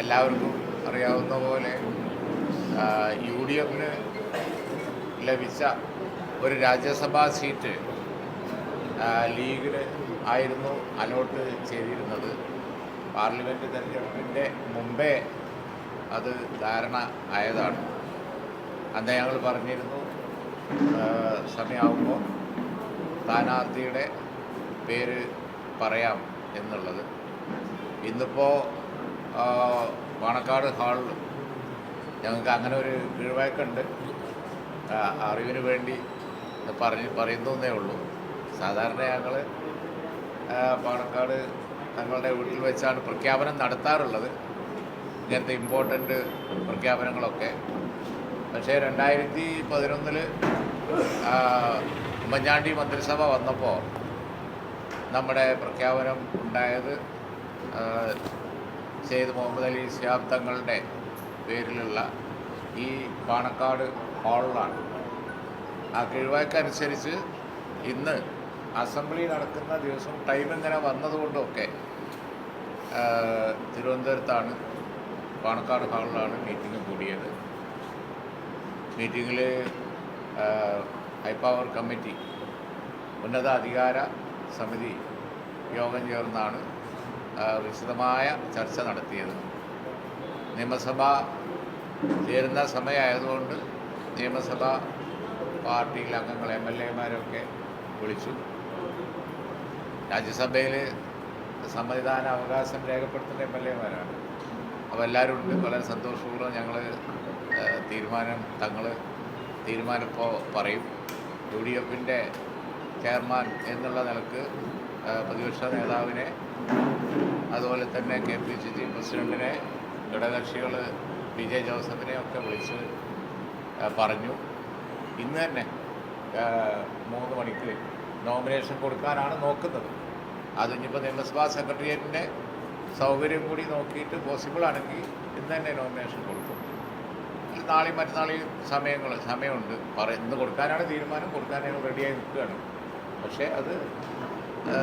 എല്ലാവർക്കും അറിയാവുന്ന പോലെ യു ഡി എഫിന് ലഭിച്ച ഒരു രാജ്യസഭാ സീറ്റ് ലീഗിൽ ആയിരുന്നു അലോട്ട് ചെയ്തിരുന്നത്. പാർലമെന്റ് തെരഞ്ഞെടുപ്പിന്റെ മുമ്പേ അത് ധാരണ ആയതാണ്. അന്ന് ഞങ്ങൾ പറഞ്ഞിരുന്നു സമയമാകുമ്പോൾ സ്ഥാനാർത്ഥിയുടെ പേര് പറയാം എന്നുള്ളത്. ഇന്നിപ്പോൾ പാണക്കാട് ഹാളിൽ ഞങ്ങൾക്ക് അങ്ങനെ ഒരു കീഴ്വഴക്കുണ്ട് അറിവിന് വേണ്ടി പറഞ്ഞ് പറയുന്നേ ഉള്ളൂ. സാധാരണ ഞങ്ങൾ പാണക്കാട് തങ്ങളുടെ വീട്ടിൽ വെച്ചാണ് പ്രഖ്യാപനം നടത്താറുള്ളത്. ഇങ്ങനത്തെ ഇമ്പോർട്ടന്റ് പ്രഖ്യാപനങ്ങളൊക്കെ. പക്ഷേ രണ്ടായിരത്തി പതിനൊന്നിൽ ഉമ്മൻചാണ്ടി മന്ത്രിസഭ വന്നപ്പോൾ നമ്മുടെ പ്രഖ്യാപനം ഉണ്ടായത് സെയ്ദ് മുഹമ്മദ് അലി ശിഹാബ് തങ്ങളുടെ പേരിലുള്ള ഈ പാണക്കാട് ഹാളിലാണ്. ആ കിഴിവാക്കനുസരിച്ച് ഇന്ന് അസംബ്ലി നടക്കുന്ന ദിവസം ടൈം ഇങ്ങനെ വന്നതുകൊണ്ടൊക്കെ തിരുവനന്തപുരത്താണ് പാണക്കാട് ഹാളിലാണ് മീറ്റിംഗ് കൂടിയത്. മീറ്റിങ്ങിൽ ഹൈപ്പവർ കമ്മിറ്റി ഉന്നത അധികാര സമിതി യോഗം ചേർന്നാണ് വിശദമായ ചർച്ച നടത്തിയത്. നിയമസഭ ചേരുന്ന സമയമായതുകൊണ്ട് നിയമസഭ പാർട്ടിയിലെ അംഗങ്ങൾ എം എൽ എമാരൊക്കെ വിളിച്ചു. രാജ്യസഭയിൽ സമ്മതിദാന അവകാശം രേഖപ്പെടുത്തുന്ന എം എൽ എമാരാണ്. അപ്പോൾ എല്ലാവരും ഉണ്ട് വളരെ സന്തോഷപൂർവം ഞങ്ങൾ തീരുമാനം തങ്ങൾ തീരുമാനം ഇപ്പോൾ പറയും. യു ഡി എഫിന്റെ ചെയർമാൻ എന്നുള്ള നിലയ്ക്ക് പ്രതിപക്ഷ നേതാവിനെ അതുപോലെ തന്നെ കെ പി സി സി പ്രസിഡന്റിനെ ഘടകകക്ഷികൾ പി ജെ ജോസഫിനെ ഒക്കെ വിളിച്ച് പറഞ്ഞു. ഇന്ന് തന്നെ മൂന്ന് മണിക്ക് നോമിനേഷൻ കൊടുക്കാനാണ് നോക്കുന്നത്. അത് ഇനിയിപ്പോൾ നിയമസഭാ സെക്രട്ടേറിയറ്റിന്റെ സൗകര്യം കൂടി നോക്കിയിട്ട് പോസിബിൾ ആണെങ്കിൽ ഇന്ന് തന്നെ നോമിനേഷൻ കൊടുക്കും. നാളെയും മറ്റന്നാളെയും സമയങ്ങൾ സമയമുണ്ട്. പറ ഇന്ന് കൊടുക്കാനാണ് തീരുമാനം ഞങ്ങൾ റെഡിയായി നിൽക്കുകയാണ്. പക്ഷേ അത്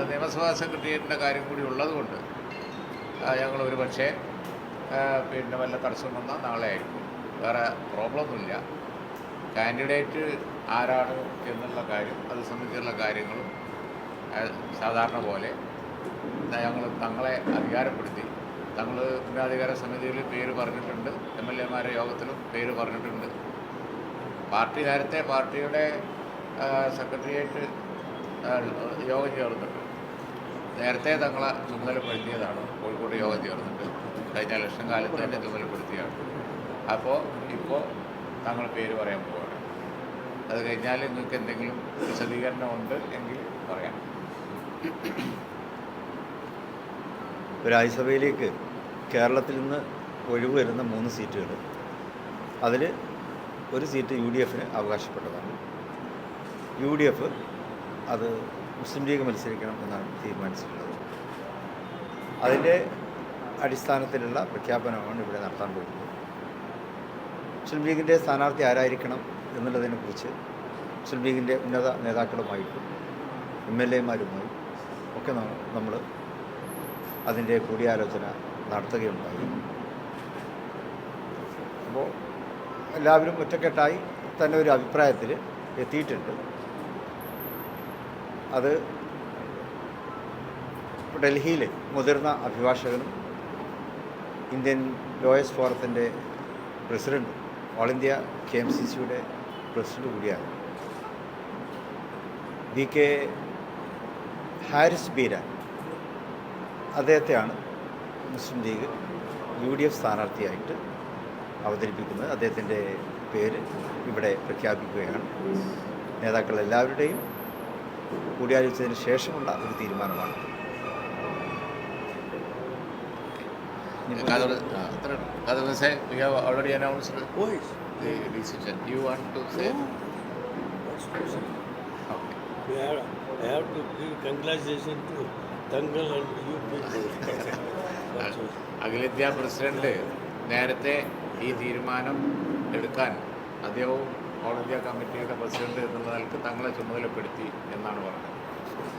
നിയമസഭാ സെക്രട്ടേറിയറ്റിന്റെ കാര്യം കൂടി ഉള്ളതുകൊണ്ട് ഞങ്ങൾ ഒരു പക്ഷേ പിന്നെ വല്ല തടസ്സം വന്നാൽ നാളെ ആയിരിക്കും. വേറെ പ്രോബ്ലമൊന്നുമില്ല. കാൻഡിഡേറ്റ് ആരാണ് എന്നുള്ള കാര്യം അത് സംബന്ധിച്ചുള്ള കാര്യങ്ങളും സാധാരണ പോലെ ഞങ്ങൾ തങ്ങളെ അധികാരപ്പെടുത്തി തങ്ങൾ ഉന്നതാധികാര സമിതിയിൽ പേര് പറഞ്ഞിട്ടുണ്ട് എം എൽ എമാരുടെ യോഗത്തിലും പേര് പറഞ്ഞിട്ടുണ്ട്. പാർട്ടി നേരത്തെ പാർട്ടിയുടെ സെക്രട്ടേറിയറ്റ് യോഗം ചേർന്നിട്ട് നേരത്തെ തങ്ങളെ ചുമതലപ്പെടുത്തിയതാണ്. കോഴിക്കോട് യോഗം ചേർന്നിട്ട്. കഴിഞ്ഞ ഇലക്ഷൻ കാലത്ത് തന്നെ ചുമതലപ്പെടുത്തിയാണ്. അപ്പോൾ ഇപ്പോൾ തങ്ങൾ പേര് പറയാൻ പോവാണ്. അത് കഴിഞ്ഞാൽ നിങ്ങൾക്ക് എന്തെങ്കിലും വിശദീകരണം ഉണ്ട് എങ്കിൽ പറയാം. രാജ്യസഭയിലേക്ക് കേരളത്തിൽ നിന്ന് ഒഴിവ് വരുന്ന മൂന്ന് സീറ്റുകൾ അതിൽ ഒരു സീറ്റ് യു ഡി എഫിന് അവകാശപ്പെട്ടതാണ്. യു ഡി എഫ് അത് മുസ്ലിം ലീഗ് മത്സരിക്കണം എന്നാണ് തീരുമാനിച്ചിട്ടുള്ളത്. അതിന്റെ അടിസ്ഥാനത്തിലുള്ള പ്രഖ്യാപനമാണ് ഇവിടെ നടത്താൻ പോകുന്നത്. മുസ്ലിം ലീഗിന്റെ സ്ഥാനാർത്ഥി ആരായിരിക്കണം എന്നുള്ളതിനെക്കുറിച്ച് മുസ്ലിം ലീഗിന്റെ ഉന്നത നേതാക്കളുമായിട്ടും എം എൽ എമാരുമായും ഒക്കെ നമ്മൾ അതിന്റെ കൂടിയാലോചന നടത്തുകയുണ്ടായി. അപ്പോൾ എല്ലാവരും ഒറ്റക്കെട്ടായി തന്നെ ഒരു അഭിപ്രായത്തിൽ എത്തിയിട്ടുണ്ട്. അത് ഡൽഹിയിലെ മുതിർന്ന അഭിഭാഷകനും ഇന്ത്യൻ ലോയേഴ്സ് ഫോറത്തിന്റെ പ്രസിഡന്റും all India K M C സിയുടെ പ്രസിഡന്റ് കൂടിയാണ്. V K Haris Beera അദ്ദേഹത്തെയാണ് Muslim League U D F സ്ഥാനാർത്ഥിയായിട്ട് അവതരിപ്പിക്കുന്നത്. അദ്ദേഹത്തിന്റെ പേര് ഇവിടെ പ്രഖ്യാപിക്കുകയാണ്. നേതാക്കൾ എല്ലാവരുടെയും കൂടിയാലോചിച്ചതിന് ശേഷമുള്ള ഒരു തീരുമാനമാണ്. അഖിലേന്ത്യാ പ്രസിഡന്റ് നേരത്തെ ഈ തീരുമാനം എടുക്കാൻ അദ്ദേഹവും ഓൾ ഇന്ത്യ കമ്മിറ്റിയുടെ പ്രസിഡന്റ് എന്നുള്ള നിലയ്ക്ക് തങ്ങളെ ചുമതലപ്പെടുത്തി എന്നാണ് പറഞ്ഞത്.